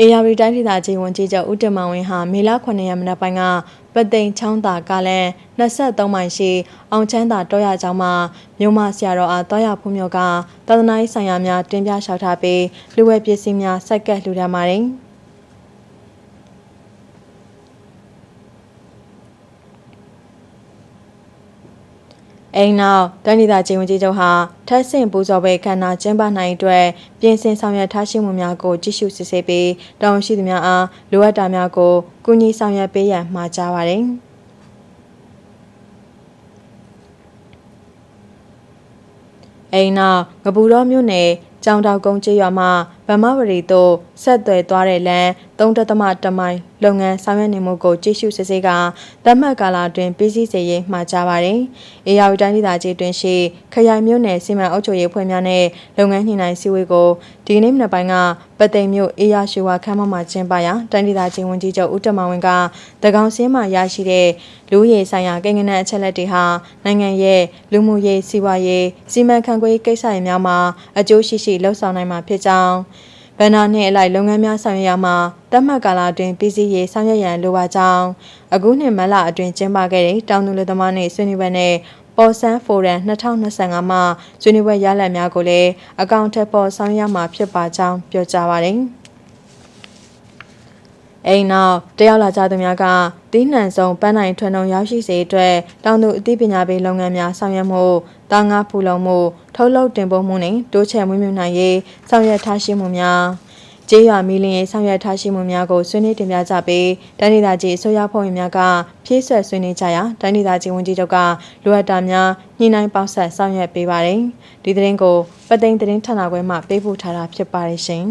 အေယာရီတိုင်းဒေသကြီးဝန်ကြီးချုပ်ဦးတင်မောင်ဝင်းဟာမေလ9ရက်မနက်ပိုင်းကပသိမ်ချောင်းသာကားလန်23မိုင်ရှိအောင်ချမ်းသာတောရကျောင်းမှာမြို့မဆရာတော်အားတောရဖုံမျိုးကသာသနာ့ဆိုင်ရာများတင်ပြလျှောက်ထားပြီးလူဝဲပစ္စည်းများစက်ကပ်လှူဒါန်းပါတယ်။ အိမ်နောက်တန်ဒီတာချင်းဝင်ကြီးချုပ်ဟာထက်ဆင့်ပူဇော်ပွဲခန္ဓာကျင်းပနိုင်အတွက်ပြင်ဆင်ဆောင်ရွက်ထားရှိမှုများကိုကြည့်ရှုစစ်ဆေးပြီးတောင်းရှိသူများအားလိုအပ်တာများကိုကူညီဆောင်ရွက်ပေးရန်မှာကြားပါတယ်။အိမ်နောက်ငပူတော်မြို့နယ်ကြောင်တောက်ကုန်းကျေးရွာမှ ဗမ္မဝရီသို့ဆက်သွယ်သွားတဲ့လမ်း3.1မိုင်လုပ်ငန်းဆောင်ရွက်နေမှုကိုကြည့်ရှုစစ်ဆေးကတတ်မှတ်ကာလအတွင်းပြည်စည်းစေရေးမှာကြားပါတယ်။အေယာဝတီတိုင်းဒေသကြီးတွင်ရှိခရိုင်မြို့နယ်စီမံအုပ်ချုပ်ရေးဖွဲ့များနဲ့လုပ်ငန်းညှိနှိုင်းစည်းဝေးကိုဒီကနေ့မနက်ပိုင်းကပသိမ်မြို့အေယာရွှေဝါခမ်းမမှာကျင်းပရာတိုင်းဒေသကြီးဝန်ကြီးချုပ်ဦးတမောင်ဝင်းကတကောင်စင်းမှရရှိတဲ့လူရေးဆိုင်ရာကိန်းဂဏန်းအချက်လက်တွေဟာနိုင်ငံရဲ့လူမှုရေးစီးပွားရေးစီမံခန့်ခွဲရေးကိစ္စတွေများမှာအကျိုးရှိရှိလှုပ်ဆောင်နိုင်မှာဖြစ်ကြောင်း ဗန္နာနှင့်အလိုက်လုပ်ငန်းများဆောင်ရွက်ရမှာတတ်မှတ်ကာလအတွင်းပြည်စည်းရေးဆောင်ရွက်ရန်လိုပါကြောင်းအခုနှစ်မလအတွင်းကျင်းပခဲ့တဲ့တောင်သူလူသမားနှင့်ဆွေးနွေးပွဲနဲ့ပေါ်ဆန်ဖိုရမ်2025မှာဆွေးနွေးပွဲရလဒ်များကိုလည်းအကောင့်ထက်ပေါ်ဆောင်ရွက်မှာဖြစ်ပါကြောင်းပြောကြားပါတယ်။ အိမ်နောက်တယောက်လာကြသူများကတီးနှံဆုံးပန်းနိုင်ထွန်းထုံရောက်ရှိစေအတွက်တောင်သူအသိပညာပေးလုပ်ငန်းများဆောင်ရွက်မှုတာငါဖူလုံမှုထုတ်လုပ်တင်ပို့မှုနှင့်တိုးချဲ့မွေးမြူနိုင်ရေးဆောင်ရွက်ထားရှိမှုများကျေးရွာမီလင်းရေးဆောင်ရွက်ထားရှိမှုများကိုဆွေးနွေးတင်ပြကြပြီးတိုင်းဒေသကြီးအစိုးရဖွဲ့ဝင်များကဖြည့်ဆွက်ဆွေးနွေးကြရာတိုင်းဒေသကြီးဝန်ကြီးချုပ်ကလိုအပ်တာများညှိနှိုင်းပေါင်းဆက်ဆောင်ရွက်ပေးပါတယ်ဒီသတင်းကိုပသိမ်သတင်းဌာနခွဲမှပေးပို့ထားတာဖြစ်ပါတယ်ရှင်